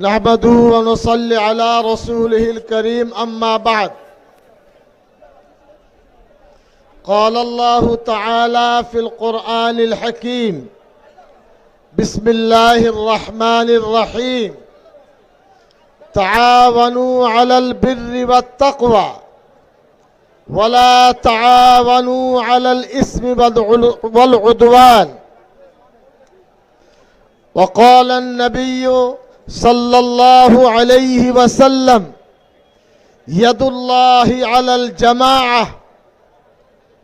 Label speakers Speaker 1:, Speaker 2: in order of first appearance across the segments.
Speaker 1: نحمده ونصلي على رسوله الكريم أما بعد. قال الله تعالى في القرآن الحكيم بسم الله الرحمن الرحيم. تعاونوا على البر والتقوى ولا تعاونوا على الإثم والعدوان. وقال النبي صلى الله عليه وسلم. يد الله على الجماعة.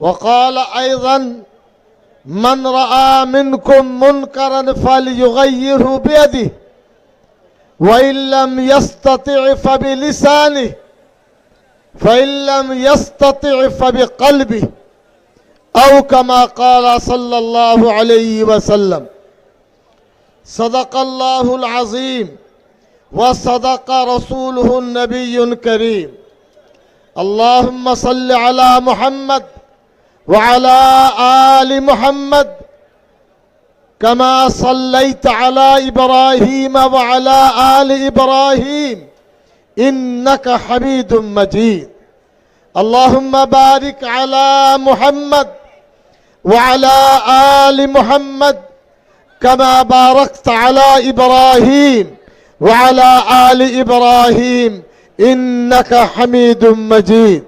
Speaker 1: وقال أيضا من رأى منكم منكرا فليغيره بيده وإن لم يستطع فبلسانه فإن لم يستطع فبقلبه. أو كما قال صلى الله عليه وسلم. صدق الله العظيم وصدق رسوله النبي الكريم. اللهم صل على محمد وعلى آل محمد كما صليت على إبراهيم وعلى آل إبراهيم إنك حميد مجيد. اللهم بارك على محمد وعلى آل محمد كما باركت على إبراهيم وعلى آل إبراهيم إنك حميد مجيد.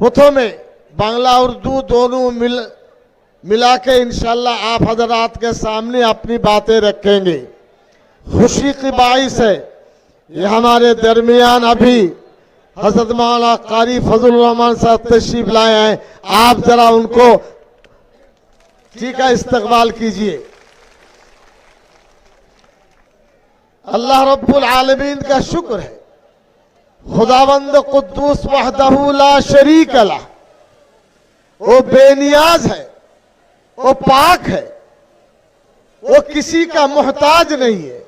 Speaker 1: প্রথমে বাংলা اردو دونوں ملا کے انشاءاللہ آپ حضرات کے سامنے اپنی باتیں رکھیں گے خوشی کی باعث ہے یہ ہمارے درمیان ابھی حضرت مولا قاری فضل الرحمن صاحب تشریف لائے ہیں آپ ذرا ان کو ٹھیک کا استقبال کیجیے۔ اللہ رب العالمین کا شکر ہے۔ خداوند قدوس وحدہ لا شریک اللہ وہ بے نیاز ہے، وہ پاک ہے، وہ کسی کا محتاج نہیں ہے۔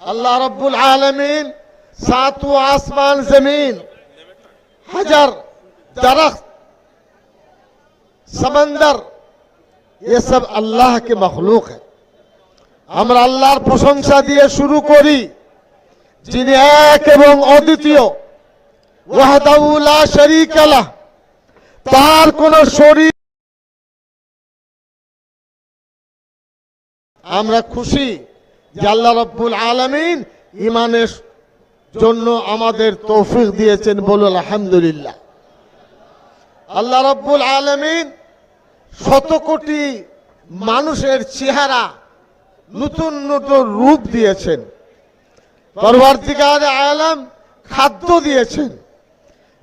Speaker 1: اللہ رب العالمین ساتو آسمان، زمین، حجر، درخت، سمندر ये सब আল্লাহ के মখলুক है আমরা আল্লাহর প্রশংসা দিয়ে শুরু করি যিনি এক এবং অদ্বিতীয় ওয়াহদাউলা শরীক আলাহ তার কোন শরীর আমরা খুশি যে আল্লাহ রব্বুল আলমিন ইমানের জন্য আমাদের তৌফিক দিয়েছেন বলুন আলহামদুলিল্লাহ আল্লাহ রব্বুল আলমিন শত কোটি মানুষের চেহারা নতুন নতুন রূপ দিয়েছেন। পরবর্তীকার আলম খাদ্য দিয়েছেন।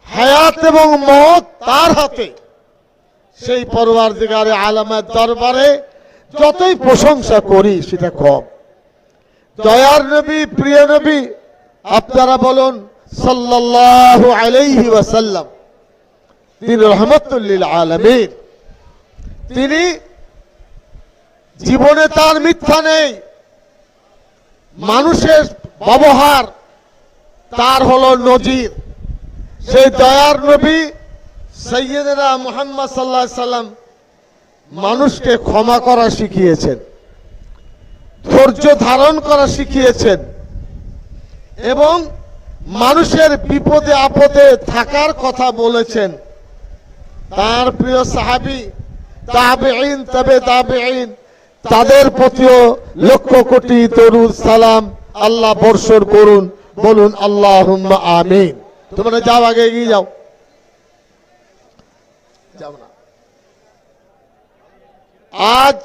Speaker 1: হায়াত এবং মত তার হাতে। সেই পরবর্তীকারে আলমের দরবারে যতই প্রশংসা করি সেটা কম। দয়ার নবী, প্রিয় নবী, আপনারা বলুন, সাল্লাল্লাহু আলাইহি ওয়াসাল্লাম, তিনি রহমতুল্লিল আলমীর তিনি জীবনে তার মিথ্যা নেই। মানুষের ব্যবহার তার হলো নজির। সেই দয়ার নবী সৈয়দরা মোহাম্মদ সাল্লাহ সাল্লাম মানুষকে ক্ষমা করা শিখিয়েছেন, ধৈর্য ধারণ করা শিখিয়েছেন এবং মানুষের বিপদে আপদে থাকার কথা বলেছেন। তার প্রিয় সাহাবি তাবেইন তবে তাবেইন তাদের প্রতিও লক্ষ কোটি তরুদ সালাম আল্লাহ বর্ষণ করুন বলুন আল্লাহ আমিন তোমরা যাও আগে এগিয়ে যাও যাও না आज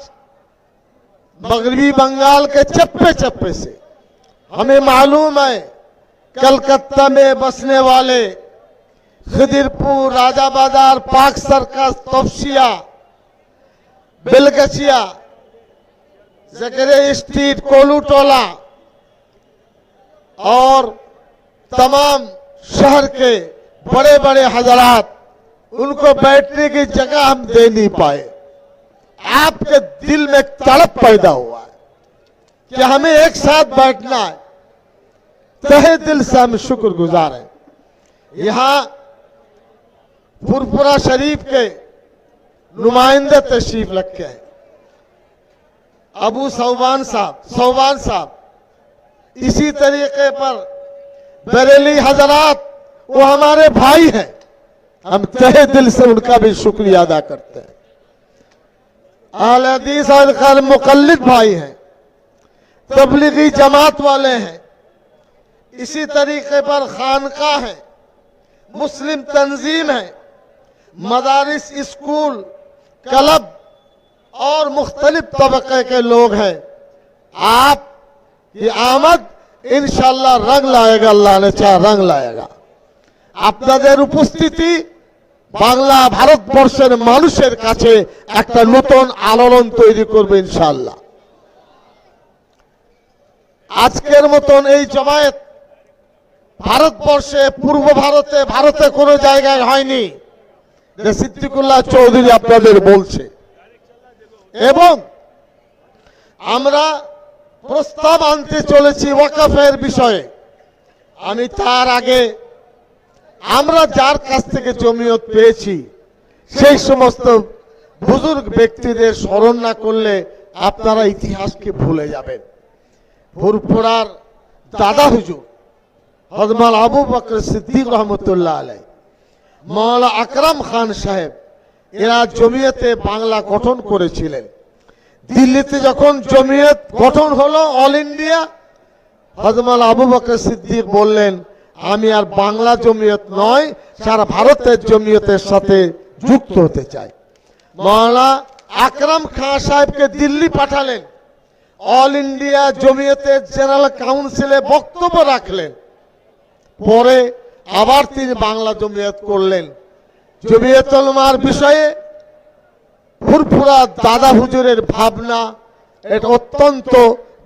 Speaker 1: मगरबी बंगाल के चप्पे चप्पे से हमें मालूम है कलकत्ता में बसने वाले खिदिरपुर राजा बाजार पाक सर्कस বেলগাছিয়া زکرے اسٹریٹ کولو ٹولا اور تمام شہر کے بڑے بڑے حضرات ان کو بیٹھنے کی جگہ ہم دے نہیں پائے آپ کے دل میں ایک تڑپ پیدا ہوا ہے کہ ہمیں ایک ساتھ بیٹھنا ہے تہے دل سے ہم شکر گزار ہیں یہاں پورپورا شریف کے نمائندہ تشریف رکھے ہیں ابو صوبان صاحب صوبان صاحب، اسی طریقے پر بریلی حضرات، وہ ہمارے بھائی ہیں۔ ہم تہے دل سے ان کا بھی شکریہ ادا کرتے ہیں۔ آل حدیث آل خال مقلد بھائی ہیں، تبلیغی جماعت والے ہیں۔ اسی طریقے پر خانقاہ ہیں، مسلم تنظیم ہیں، مدارس، اسکول क्लब और मुख्तलिफ तबके के लोग हैं आप की आमद ইনশাল্লাহ রং লায়েগা আল্লাহ ने চাহ রং লায়েগা আপনাদের উপস্থিতি বাংলা ভারতবর্ষের মানুষের কাছে একটা নতুন আলোড়ন তৈরি করবে ইনশাল্লাহ আজকের মতন এই জমায়েত ভারতবর্ষে পূর্ব ভারতে ভারতে কোনো জায়গায় হয়নি যে সিদ্দিকুল্লাহ চৌধুরী আপনাদের বলছে। এবং আমরা প্রস্তাব আনতে চলেছি ওয়াকাফের বিষয়ে। আমি তার আগে আমরা যার কাছ থেকে জমিয়ত পেয়েছি, সেই সমস্ত বুজুর্গ ব্যক্তিদের স্মরণ না করলে আপনারা ইতিহাসকে ভুলে যাবেন। ফুরফুরার দাদা হুজুর হজমাল আবু বকর সিদ্দিক রহমতুল্লাহ আলাই মাওলা আকরাম খান সাহেব, এরা জমিয়তে বাংলা গঠন করেছিলেন। দিল্লিতে যখন জমিয়ত গঠন হলো অল ইন্ডিয়া হজমাল আবু বকর সিদ্দিক বললেন, আমি আর বাংলা জমিয়ত নয়, সারা ভারতের জমিয়তের সাথে যুক্ত হতে চাই। মাওলানা আকরাম খান সাহেবকে দিল্লি পাঠালেন। অল ইন্ডিয়া জমিয়তের জেনারেল কাউন্সিলে বক্তব্য রাখলেন। পরে আবার তিনি বাংলা জমিয়ত করলেন। জমিয়তলমার বিষয়ে ফুরফুরা দাদা হুজুরের ভাবনা এটা অত্যন্ত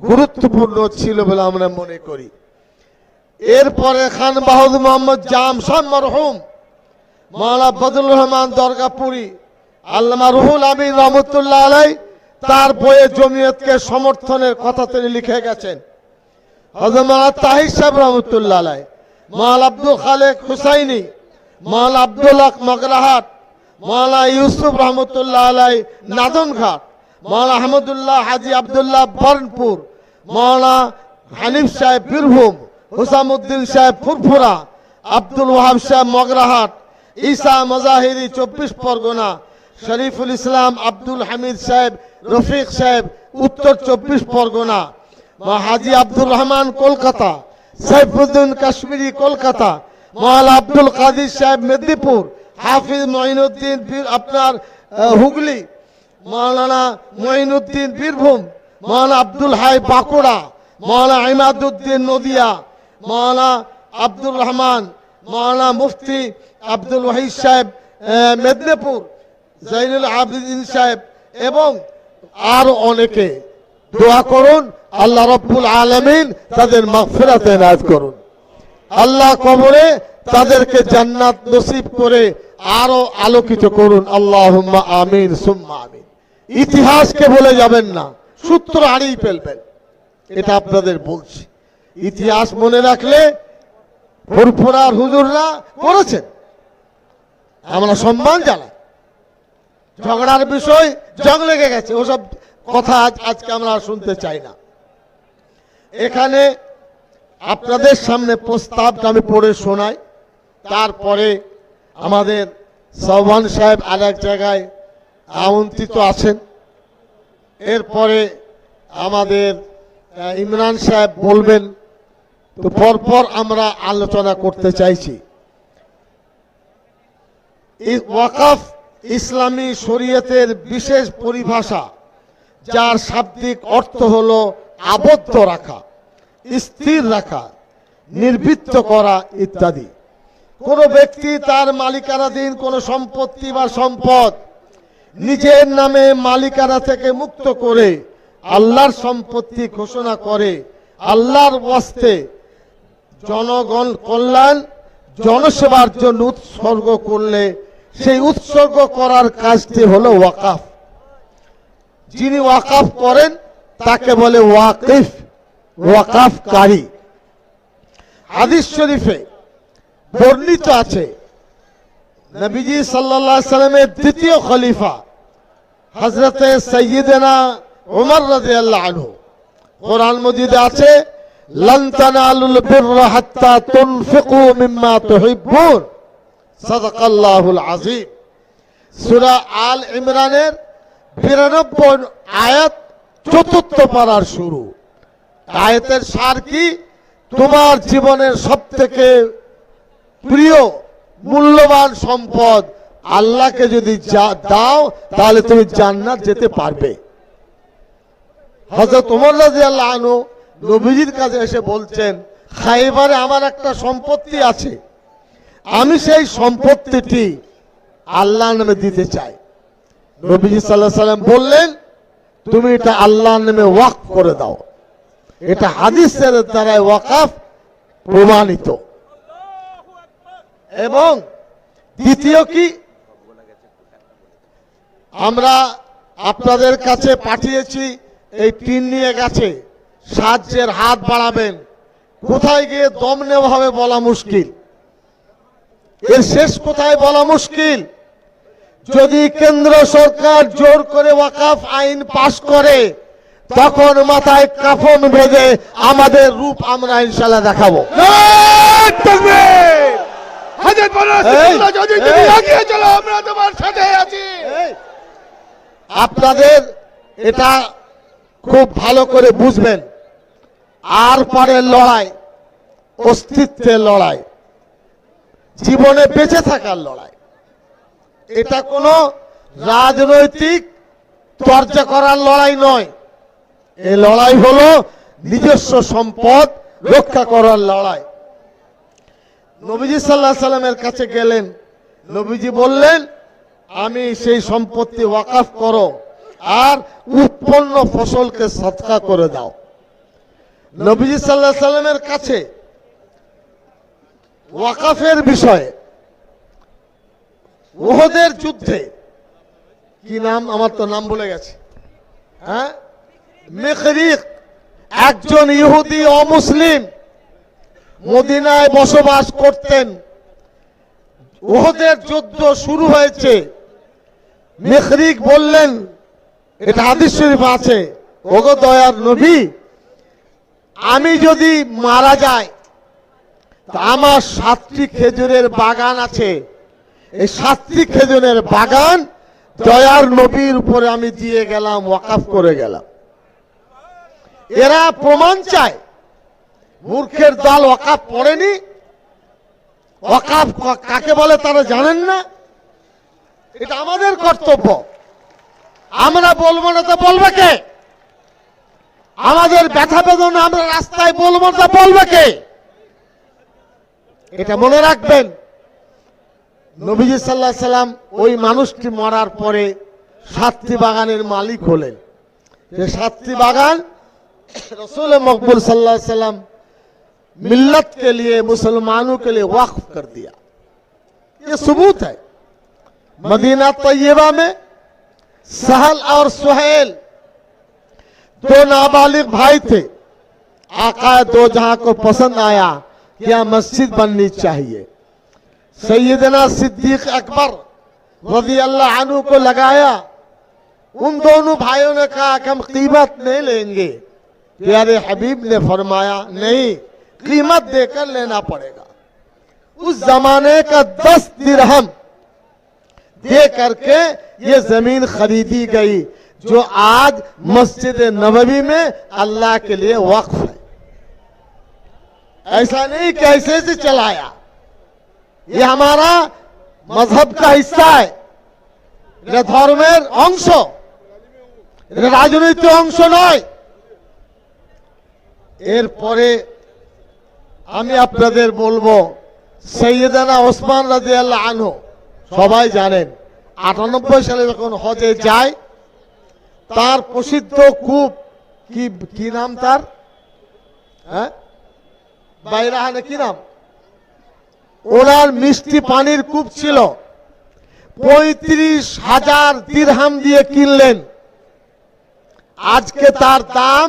Speaker 1: গুরুত্বপূর্ণ ছিল বলে আমরা মনে করি। এরপরে খান বাহাদুর মোহাম্মদ জাম মরহুম মাওলা বদুল রহমান দরগাপুরি, আল্লামা রুহুল আমিন রহমতুল্লাহ আলাই তার বইয়ে জমিয়তকে সমর্থনের কথা তিনি লিখে গেছেন। হজরত তাহির সাহেব রহমতুল্লাহ আলাই। মাল আব্দুল খালেক হুসাইনি, মাল আব্দুল্লাহ মগরাহাট মালা ইউসুফ রহমতুল্লাহ আলাই নাদনঘাট মাওলানা আহমদুল্লাহ হাজি আব্দুল্লাহ বর্ণপুর মাওলানা হানিফ সাহেব বীরভূম হুসামুদ্দিন সাহেব ফুরফুরা, আব্দুল ওয়াহাব সাহেব মগরাহাট ঈসা মজাহিরি চব্বিশ পরগনা, শরীফুল ইসলাম আব্দুল হামিদ সাহেব রফিক সাহেব উত্তর চব্বিশ পরগনা হাজি আব্দুর রহমান কলকাতা সাইফুদ্দিন কাশ্মীরি, কলকাতা। মহালা আব্দুল কাদির সাহেব মেদিনীপুর। হাফিজ মঈনুদ্দিন আপনার হুগলি। মৌলানা মঈনুদ্দিন বীরভূম। মৌলানা আব্দুল হাই বাঁকুড়া। মৌলানা ইমাদুদ্দিন নদিয়া। মৌলানা আব্দুর রহমান। মৌলানা মুফতি আব্দুল ওয়াহিদ সাহেব মেদিনীপুর। জৈনুল আবিদিন সাহেব এবং আর অনেকে। দোয়া করুন, আল্লাহ রব্বুল আলমিন তাদের মাগফিরাত এনায়েত করুন। আল্লাহ কবরে তাদেরকে জান্নাত নসিব করে আরও আলোকিত করুন। আল্লাহ আমিন আমিন। ইতিহাসকে বলে যাবেন না, সূত্র হারিয়ে ফেলবেন। এটা আপনাদের বলছি। ইতিহাস মনে রাখলে ফুরফুরার হুজুররা করেছেন। আমরা সম্মান জানাই। ঝগড়ার বিষয় জং লেগে গেছে, ওসব কথা আজ আজকে আমরা শুনতে চাই না। এখানে আপনাদের সামনে প্রস্তাবটা আমি পড়ে শোনাই। তারপরে আমাদের সৌভান সাহেব আর এক জায়গায় আমন্ত্রিত আছেন। এরপরে আমাদের ইমরান সাহেব বলবেন, তো পরপর আমরা আলোচনা করতে চাইছি। ওয়াকাফ ইসলামী শরীয়তের বিশেষ পরিভাষা যার শাব্দিক অর্থ হলো আবদ্ধ রাখা, স্থির রাখা, নির্বৃত্ত করা ইত্যাদি। কোন ব্যক্তি তার মালিকানাধীন কোন সম্পত্তি বা সম্পদ নিজের নামে মালিকানা থেকে মুক্ত করে আল্লাহর সম্পত্তি ঘোষণা করে, আল্লাহর ওয়াস্তে জনগণ কল্যাণ, জনসেবার জন্য উৎসর্গ করলে সেই উৎসর্গ করার কাজটি হলো ওয়াকাফ। যিনি ওয়াকাফ করেন, তাকে বলে ওয়াকিফ, ওয়াকাফকারী। হাদিস শরীফে বর্ণিত আছে, নবীজি আলাইহি সাল্লামের দ্বিতীয় খলিফা, হযরতে সাইয়্যিদানা উমর রাদিয়াল্লাহু আনহু। কোরআন মজিদে আছে, লান তানালুল বিররা হাত্তা তুনফিকু মিম্মা তুহিব্বুন। সাদাকাল্লাহুল আযীম। সূরা আল ইমরানের 92 আয়াত চতুর্থ পারার শুরু। আয়াতের সার কি? তোমার জীবনের সবথেকে প্রিয় মূল্যবান সম্পদ আল্লাহকে যদি দাও, তাহলে তুমি জান্নাত যেতে পারবে। হযরত ওমর রাদিয়াল্লাহু আনহু নবীজির কাছে এসে বলছেন, খাইবারে আমার একটা সম্পত্তি আছে। আমি সেই সম্পত্তিটি আল্লাহর নামে দিতে চাই। নবীজি আলাইহি সাল্লাম বললেন, তুমি এটা আল্লাহর নামে ওয়াকফ করে দাও। এটা হাদিসের দ্বারা ওয়াকাফ প্রমাণিত। এবং দ্বিতীয় কি? আমরা আপনাদের কাছে পাঠিয়েছি, এই টিন নিয়ে গেছে, সাহায্যের হাত বাড়াবেন। কোথায় গিয়ে দম নেওয়া হবে বলা মুশকিল। এর শেষ কোথায় বলা মুশকিল? যদি কেন্দ্র সরকার জোর করে ওয়াকাফ আইন পাশ করে তখন মাথায় কাফন বেঁধে আমাদের রূপ আমরা ইনশাল্লাহ দেখাবো। আপনাদের এটা খুব ভালো করে বুঝবেন। আর পরের লড়াই অস্তিত্বের লড়াই জীবনে বেঁচে থাকার লড়াই। এটা কোনো রাজনৈতিক চর্চা করার লড়াই নয়। এই লড়াই হলো নিজস্ব সম্পদ রক্ষা করার লড়াই। নবীজি সাল্লাহ সাল্লামের কাছে গেলেন। নবীজি বললেন, আমি সেই সম্পত্তি ওয়াকাফ করো আর উৎপন্ন ফসলকে সৎকা করে দাও। নবীজি সাল্লাহ সাল্লামের কাছে ওয়াকাফের বিষয়ে ওহদের যুদ্ধে। কি নাম? আমার তো নাম বলে গেছে। হ্যাঁ? মেখরিক, একজন ইহুদি অমুসলিম মদিনায় বসবাস করতেন। ওহদের যুদ্ধ শুরু হয়েছে। মেখরিক বললেন, এটা হাদিস শরীফ আছে, ওগো দয়ার নবী, আমি যদি মারা যাই আমার সাতটি খেজুরের বাগান আছে। এই সাতটি খেজুরের বাগান দয়ার নবীর উপরে আমি দিয়ে গেলাম, ওয়াকাফ করে গেলাম। এরা প্রমাণ চায়, মূর্খের দল ওয়াকাফ পড়েনি ওয়াকাফ কাকে বলে তারা জানেন না। এটা আমাদের কর্তব্য। আমরা বলব না তো বলবে কে? আমাদের ব্যথা বেদনা আমরা রাস্তায় বলব না বলবে কে? এটা মনে রাখবেন। نبی صلی اللہ علیہ وسلم সাল্লাম مانوشتی مرار پورے ساتھی সাতটি বাগানের ہو হলেন। یہ ساتھی باغان رسول مقبول صلی اللہ علیہ وسلم ملت کے لیے مسلمانوں کے لیے وقف کر دیا یہ ثبوت ہے مدینہ طیبہ میں سہل اور سہیل دو نابالغ بھائی تھے آقا دو جہاں کو پسند آیا کیا مسجد بننی چاہیے سیدنا صدیق اکبر رضی اللہ عنہ کو لگایا، ان دونوں بھائیوں نے کہا کہ ہم قیمت نہیں لیں گے۔ یار حبیب نے فرمایا، نہیں، قیمت دے کر لینا پڑے گا۔ اس زمانے کا دس درہم دے کر کے یہ زمین خریدی گئی، جو آج مسجد نبوی میں اللہ کے لیے وقف ہے۔ ایسا نہیں کہ ایسے سے چلایا۔ ये हमारा मजहब का हिस्सा है এটা ধর্মের অংশ এটা রাজনৈতিক অংশ নয় এরপরে আমি আপনাদের বলবো সৈয়দানা ওসমান রাজি আল্লাহ আনহু সবাই জানেন আটানব্বই সালে যখন হজে যায় তার প্রসিদ্ধ কূপ কি কি নাম তার হ্যাঁ বাইরাহানে কি নাম ওনার মিষ্টি পানির কূপ ছিল। পঁয়ত্রিশ হাজার দিরহাম দিয়ে কিনলেন। আজকে তার দাম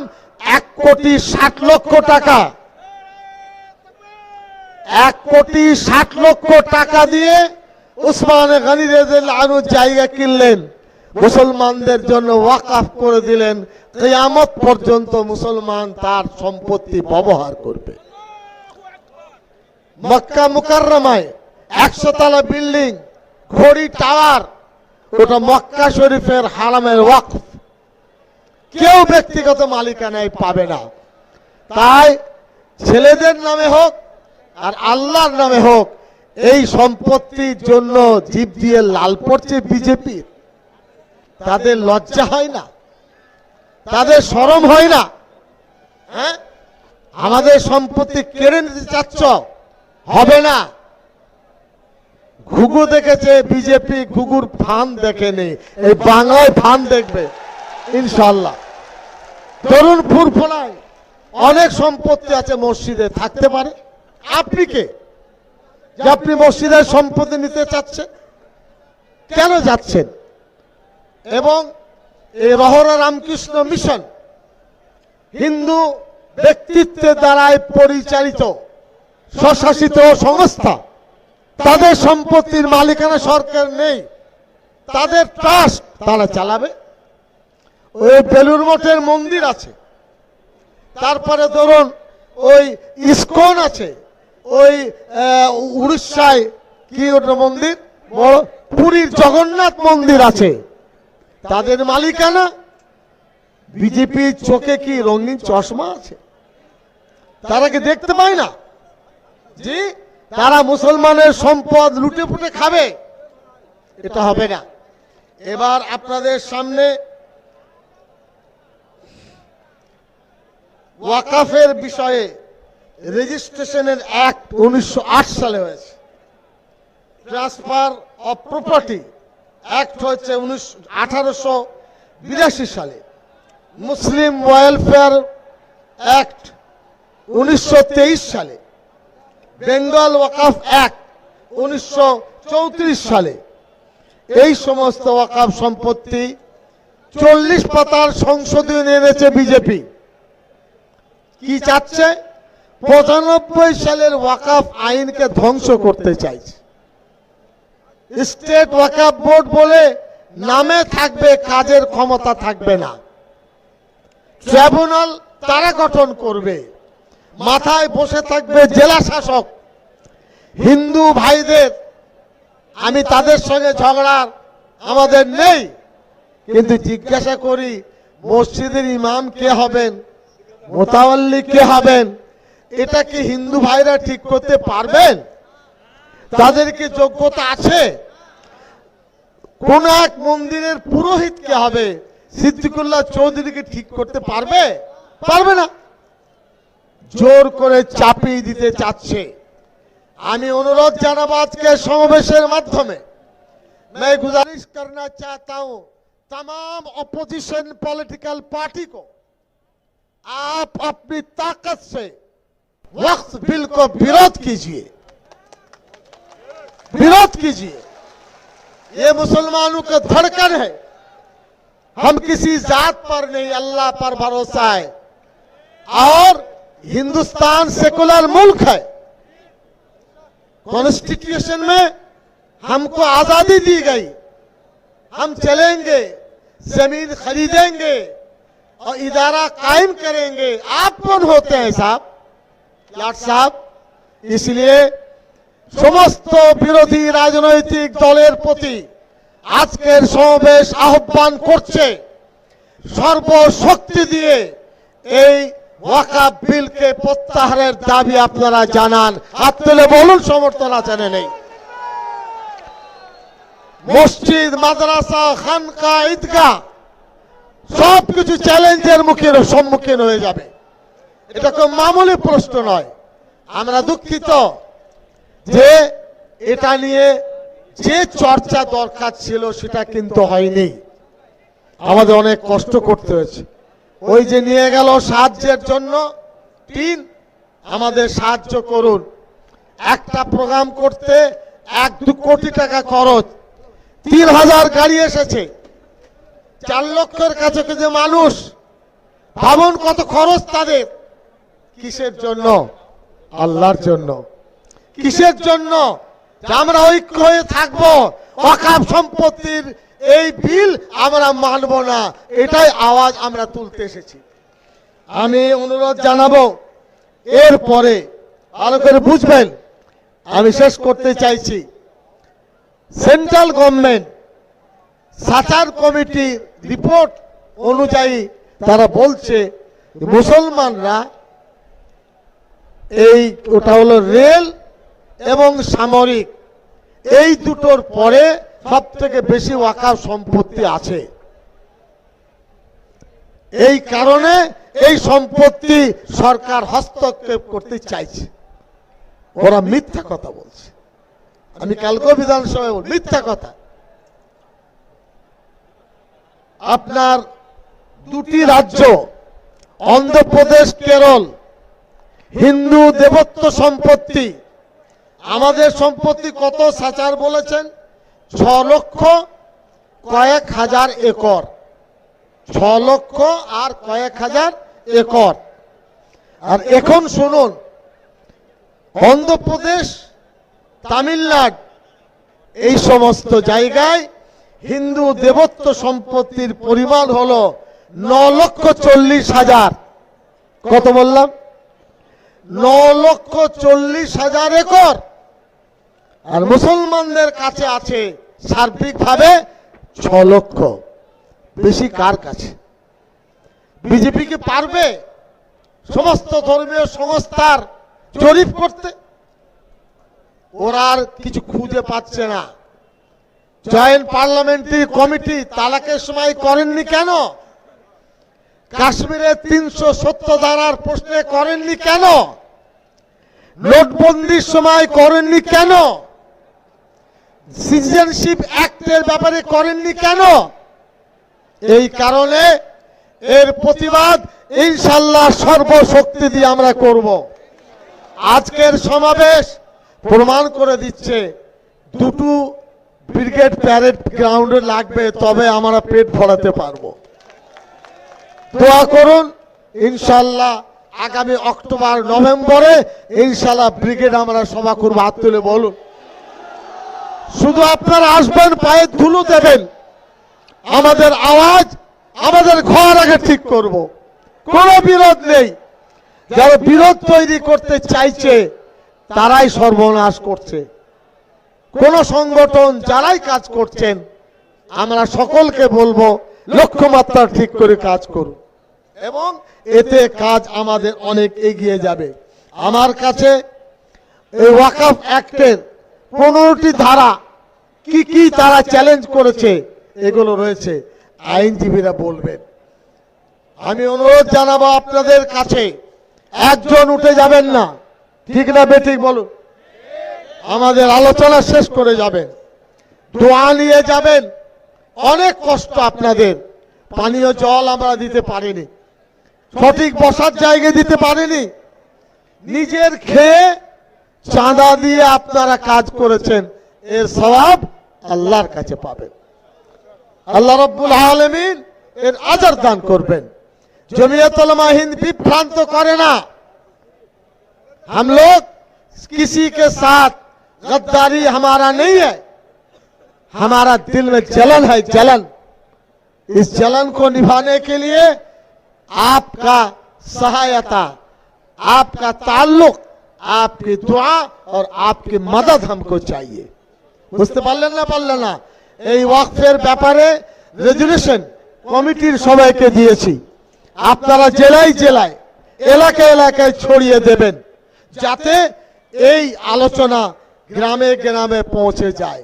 Speaker 1: এক কোটি ষাট লক্ষ টাকা। এক কোটি ষাট লক্ষ টাকা দিয়ে উসমান গনি আনু জায়গা কিনলেন। মুসলমানদের জন্য ওয়াকাফ করে দিলেন। কিয়ামত পর্যন্ত মুসলমান তার সম্পত্তি ব্যবহার করবে। মক্কা মুকাররমায় একশো তলা বিল্ডিং, ঘড়ি, টাওয়ার, ওটা মক্কা শরীফের হারামের ওয়াকফ। কেউ ব্যক্তিগত মালিকানায় পাবে না। তাই ছেলেদের নামে হোক আর আল্লাহর নামে হোক, এই সম্পত্তির জন্য জীব দিয়ে লাল পড়ছে বিজেপির। তাদের লজ্জা হয় না। তাদের শরম হয় না। হ্যাঁ? আমাদের সম্পত্তি কেড়ে নিতে চাচ্ছ? হবে না। ঘুঘু দেখেছে বিজেপি ঘুঘুর ফান দেখেনি, এই বাংলায় ফান দেখবে ইনশাল্লাহ তরুণ ফুরফুলায় অনেক সম্পত্তি আছে মসজিদে, থাকতে পারে। আপনি কে? যে আপনি মসজিদের সম্পত্তি নিতে চাচ্ছেন, কেন যাচ্ছেন? এবং এই রহরা রামকৃষ্ণ মিশন হিন্দু ব্যক্তিত্বের দ্বারাই পরিচালিত স্বশাসিত সংস্থা। তাদের সম্পত্তির মালিকানা সরকার নেই। তাদের ট্রাস্ট তারা চালাবে। ওই বেলুর মঠের মন্দির আছে। তারপরে ধরুন ওই ইস্কন আছে। ওই উড়িষ্যায় কি ওটা মন্দির? পুরীর জগন্নাথ মন্দির আছে। তাদের মালিকানা। বিজেপির চোখে কি রঙিন চশমা আছে? তারা কি দেখতে পায় না? জি? তারা মুসলমানের সম্পদ লুটে ফুটে খাবে। এটা হবে না। এবার আপনাদের সামনে ওয়াকাফের বিষয়ে রেজিস্ট্রেশনের অ্যাক্ট উনিশশো আট সালে হয়েছে। ট্রান্সফার অফ প্রপার্টি অ্যাক্ট হয়েছে উনিশ, আঠারোশো বিরাশি সালে। মুসলিম ওয়েলফেয়ার অ্যাক্ট উনিশশো তেইশ সালে। বেঙ্গল ওয়াকাফ অ্যাক্ট উনিশশো সালে। এই সমস্ত ওয়াকাফ সম্পত্তি চল্লিশ পাতার সংশোধনী এনেছে বিজেপি। কি চাচ্ছে? পঁচানব্বই সালের ওয়াকাফ আইনকে ধ্বংস করতে চাইছে। স্টেট ওয়াকাফ বোর্ড বলে নামে থাকবে, কাজের ক্ষমতা থাকবে না। ট্রাইব্যুনাল তারা গঠন করবে। মাথায় বসে থাকবে জেলা শাসক। হিন্দু ভাইদের, আমি তাদের সঙ্গে ঝগড়ার আমাদের নেই। কিন্তু জিজ্ঞাসা করি, মসজিদের ইমাম কে হবেন? মোতাওয়াল্লি কে হবেন? এটা কি হিন্দু ভাইরা ঠিক করতে পারবেন? তাদের কি যোগ্যতা আছে? কোন এক মন্দিরের পুরোহিত কে হবে? সিদ্দিকুল্লাহ চৌধুরীকে ঠিক করতে পারবে? পারবে না। জোর করে চাপিয়ে দিতে চাচ্ছে আমি অনুরোধ জানাবো আজকে সমাবেশের মাধ্যমে मैं गुजारिश करना चाहता हूं तमाम अपोजिशन पॉलिटिकल पार्टी को आप अपनी ताकत से वक्त बिल को विरोध कीजिए विरोध कीजिए ये मुसलमानों का धड़कन है हम किसी जात पर नहीं अल्लाह पर भरोसा है और हिंदुस्तान सेकुलर मुल्क है कॉन्स्टिट्यूशन में हमको आजादी दी गई हम चलेंगे जमीन खरीदेंगे और इदारा कायम करेंगे आप कौन होते हैं साहब लाट साहब इसलिए সমস্ত বিরোধী রাজনৈতিক দলের প্রতি আজকের সমাবেশ আহ্বান করছে সর্বশক্তি দিয়ে এই ওয়াকাব বিলকে প্রত্যাহারের দাবি আপনারা জানান। হাত তুলে বলুন, সমর্থন আছে নেই। মসজিদ, মাদ্রাসা, খানকা, ঈদগাহ সব কিছু চ্যালেঞ্জের মুখে সম্মুখীন হয়ে যাবে। এটা কোনো মামুলি প্রশ্ন নয়। আমরা দুঃখিত যে এটা নিয়ে যে চর্চা দরকার ছিল, সেটা কিন্তু হয়নি। আমাদের অনেক কষ্ট করতে হয়েছে। ওই যে নিয়ে গেল সাহায্যের জন্য, তিন, আমাদের সাহায্য করুন। একটা প্রোগ্রাম করতে এক দু কোটি টাকা খরচ। তিন হাজার গাড়ি এসেছে। চার লক্ষের কাছে যে মানুষ। ভাবুন কত খরচ তাদের। কিসের জন্য? আল্লাহর জন্য। কিসের জন্য? আমরা ঐক্য হয়ে থাকব। অকাপ সম্পত্তির এই বিল আমরা মানব না। এটাই আওয়াজ আমরা তুলতে এসেছি। আমি অনুরোধ জানাব, এরপরে ভালো করে বুঝবেন, আমি শেষ করতে চাইছি। সেন্ট্রাল গভর্নমেন্ট, সাচার কমিটির রিপোর্ট অনুযায়ী তারা বলছে, মুসলমানরা এই ওটা হলো রেল এবং সামরিক, এই দুটোর পরে সব থেকে বেশি ওয়াকাফ সম্পত্তি আছে। এই কারণে এই সম্পত্তি সরকার হস্তক্ষেপ করতে চাইছে। ওরা মিথ্যা কথা বলছে। আমি কালকেও বিধানসভায় বল মিথ্যা কথা। আপনার দুটি রাজ্য, অন্ধ্রপ্রদেশ, কেরল, হিন্দু দেবত্ব সম্পত্তি, আমাদের সম্পত্তি কত, সাচার বলেছেন? ছ লক্ষ কয়েক হাজার একর। ছ লক্ষ আর কয়েক হাজার একর। আর এখন শুনুন, অন্ধ্রপ্রদেশ, তামিলনাড়ু, এই সমস্ত জায়গায় হিন্দু দেবত্ব সম্পত্তির পরিমাণ হলো ন লক্ষ চল্লিশ হাজার। কত বললাম? ন লক্ষ চল্লিশ হাজার একর। আর মুসলমানদের কাছে আছে সার্বিকভাবে ছ লক্ষ বেশি কার কাছে? বিজেপি কি পারবে সমস্ত ধর্মীয় সংস্থার জরিপ করতে? ওরা আর কিছু খুঁজে পাচ্ছে না। জয়েন্ট পার্লামেন্টারি কমিটি তালাকের সময় করেননি কেন? কাশ্মীরে তিনশো সত্তর ধারার প্রশ্নে করেননি কেন? নোটবন্দির সময় করেননি কেন? সিটিজেনশিপ অ্যাক্টের ব্যাপারে করেননি কেন? এই কারণে এর প্রতিবাদ ইনশাল্লাহ সর্বশক্তি দিয়ে আমরা করব। আজকের সমাবেশ প্রমাণ করে দিচ্ছে, দুটো ব্রিগেড প্যারেড গ্রাউন্ডে লাগবে, তবে আমরা পেট ভরাতে পারব। দোয়া করুন, ইনশাল্লাহ আগামী অক্টোবর, নভেম্বরে ইনশাল্লাহ ব্রিগেড আমরা সভা করব। হাত তুলে বলুন। শুধু আপনারা আসবেন, পায়ে ধুলো দেবেন। আমাদের আওয়াজ, আমাদের ঘর আগে ঠিক করব। কোনো বিরোধ নেই। যারা বিরোধ তৈরি করতে চাইছে, তারাই সর্বনাশ করছে। কোন সংগঠন যারাই কাজ করছেন, আমরা সকলকে বলব, লক্ষ্যমাত্রা ঠিক করে কাজ করুন। এবং এতে কাজ আমাদের অনেক এগিয়ে যাবে। আমার কাছে এই ওয়াকাফ অ্যাক্টের পনেরোটি ধারা কি কি তারা চ্যালেঞ্জ করেছে, এগুলো রয়েছে। আইনজীবীরা বলবেন। আমি অনুরোধ জানাব আপনাদের কাছে, একজন উঠে যাবেন না। ঠিক না বেঠিক বলুন আমাদের আলোচনা শেষ করে যাবেন। দোয়া নিয়ে যাবেন। অনেক কষ্ট আপনাদের। পানীয় জল আমরা দিতে পারিনি। সঠিক বসার জায়গা দিতে পারিনি। নিজের খেয়ে চাঁদা দিয়ে আপনারা কাজ করেছেন। এর সবাব আল্লাহর কাছে পাবেন আল্লাহ রব্বুল আলমিন এর আজার দান করবেন جمعیت علماء ہند بھی پھرانت تو کرے نا۔ ہم لوگ کسی کے ساتھ غداری ہمارا نہیں ہے۔ ہمارا دل میں جلن ہے، جلن۔ اس جلن کو نبھانے کے لیے آپ کا سہایتا، آپ کا تعلق، آپ کی دعا اور آپ کی مدد ہم کو چاہیے۔ বুঝতে পারলেন না পারলেন না? এই ওয়াকফের ব্যাপারে রেজুলেশন কমিটির সবাইকে দিয়েছি। আপনারা জেলায় জেলায় এলাকা এলাকায় ছড়িয়ে দেবেন যাতে এই আলোচনা গ্রামে গ্রামে পৌঁছে যায়।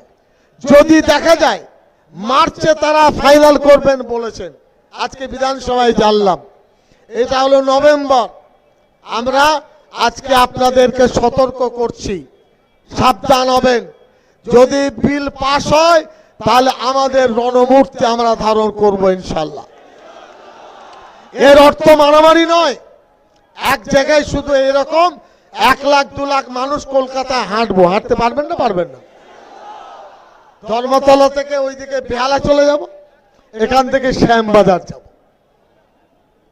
Speaker 1: যদি দেখা যায় মার্চে তারা ফাইনাল করবেন বলেছেন, আজকে বিধানসভায় জানলাম। এটা হলো নভেম্বর। আমরা আজকে আপনাদেরকে সতর্ক করছি। সাবধান হবেন। যদি বিল পাস হয়, তাহলে আমাদের রণমূর্তি আমরা ধারণ করব ইনশাল্লাহ। এর অর্থ মারামারি নয়। এক জায়গায় শুধু এরকম এক লাখ, দু লাখ মানুষ কলকাতায় হাঁটবো। হাঁটতে পারবেন না পারবেন না? ধর্মতলা থেকে ওইদিকে বেহালা চলে যাব, এখান থেকে শ্যামবাজার যাব।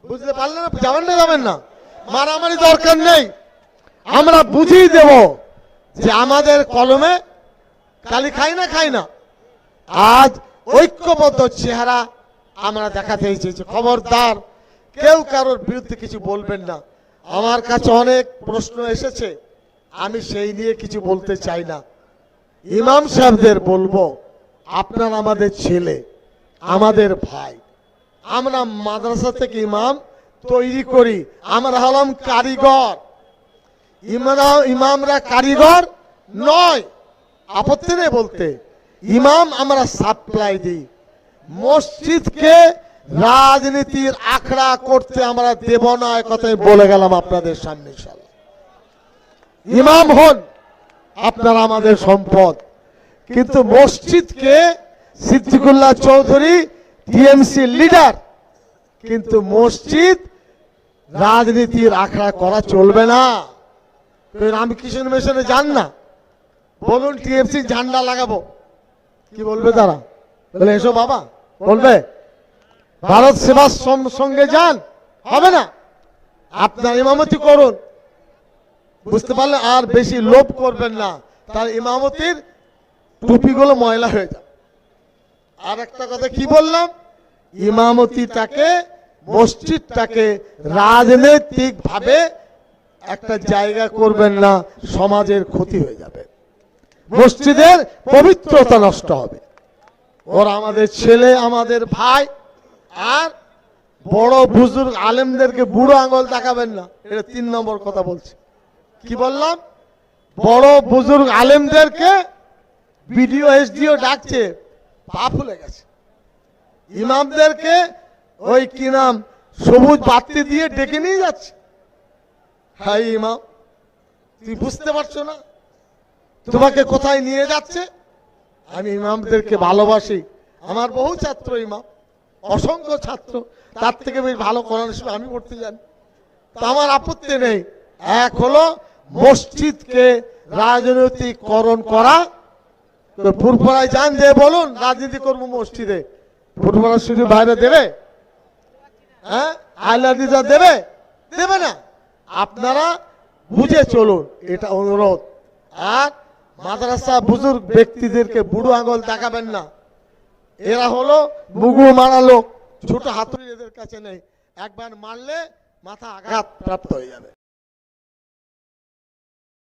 Speaker 1: বুঝতে পারলেন না? যাবেন না যাবেন না? মারামারি দরকার নেই। আমরা বুঝিয়ে দেব যে আমাদের কলমে কালি খাই না খাই না। আজ ঐক্যবদ্ধ চেহারা আমরা দেখাতে এসেছি। খবরদার, কেউ কারোর বিরুদ্ধে কিছু বলবেন না। আমার কাছে অনেক প্রশ্ন এসেছে, আমি সেই নিয়ে কিছু বলতে চাই না। ইমাম সাহেবদের বলব, আপনার আমাদের ছেলে, আমাদের ভাই। আমরা মাদ্রাসা থেকে ইমাম তৈরি করি, আমরা হলাম কারিগর। ইমামরা কারিগর নয়। আপত্তি নেই বলতে। ইমাম আমরা সাপ্লাই দিই। মসজিদকে রাজনীতির আখড়া করতে আমরা দেব না কথাই বলে গেলাম আপনাদের সামনে ইনশাআল্লাহ। ইমাম হন আপনারা আমাদের সম্পদ। কিন্তু মসজিদকে সিদ্দিকুল্লাহ চৌধুরী টিএমসি লিডার কিন্তু মসজিদ রাজনীতির আখড়া করা চলবে না। রামকৃষ্ণ মিশনে যান না। বলুন টিএমসি ঝান্ডা লাগাবো। কি বলবে তারা? বলে, এসো বাবা। বলবে, ভারত সেবার সঙ্গে যান, হবে না। আপনার ইমামতি করুন। বুঝতে পারলে আর বেশি লোভ করবেন না। তার ইমামতির টুপিগুলো ময়লা হয়ে যাবে। আর একটা কথা কি বললাম? ইমামতিটাকে, মসজিদটাকে রাজনৈতিক ভাবে একটা জায়গা করবেন না, সমাজের ক্ষতি হয়ে যাবে। মসজিদের পবিত্রতা নষ্ট হবে। ওরা আমাদের ছেলে, আমাদের ভাই, আর বড় বুজুর্গ আলেমদেরকে বুড়ো আঙ্গল দেখাবেন না। এটা তিন নম্বর কথা বলছি। কি বললাম? বড় বুজুর্গ আলেমদেরকে বিডিও, এসডিও ডাকছে, পা ফুলে গেছে। ইমামদেরকে ওই কি নাম, সবুজ বাতি দিয়ে ডেকে নিয়ে যাচ্ছে। হাই ইমাম, তুই বুঝতে পারছ না? তোমাকে কোথায় নিয়ে যাচ্ছে? আমি ইমামদেরকে ভালোবাসি। আমার বহু ছাত্র ইমাম, অসংখ্য ছাত্র। তার থেকে বেশ ভালো কোরআন শরীফ আমি পড়তে জানি। তা আমার আপত্তি নেই। এক হলো মসজিদকে রাজনৈতিকরণ করা। ফুরফুরায় যান যে বলুন, রাজনীতি করব মসজিদে। ফুরফুরা শুধু বাইরে দেবে? হ্যাঁ? আইলাদিজা দেবে? দেবে না। আপনারা বুঝে চলুন, এটা অনুরোধ। আর মাদ্রাসা বুজুর্গ ব্যক্তিদেরকে বুড়ো আঙুল দেখাবেন না। এরা হলো মুগু মারা লোক। ছোট হাতুড়ি এদের কাছে নেই। একবার মারলে মাথা আঘাত প্রাপ্ত হয়ে যাবে।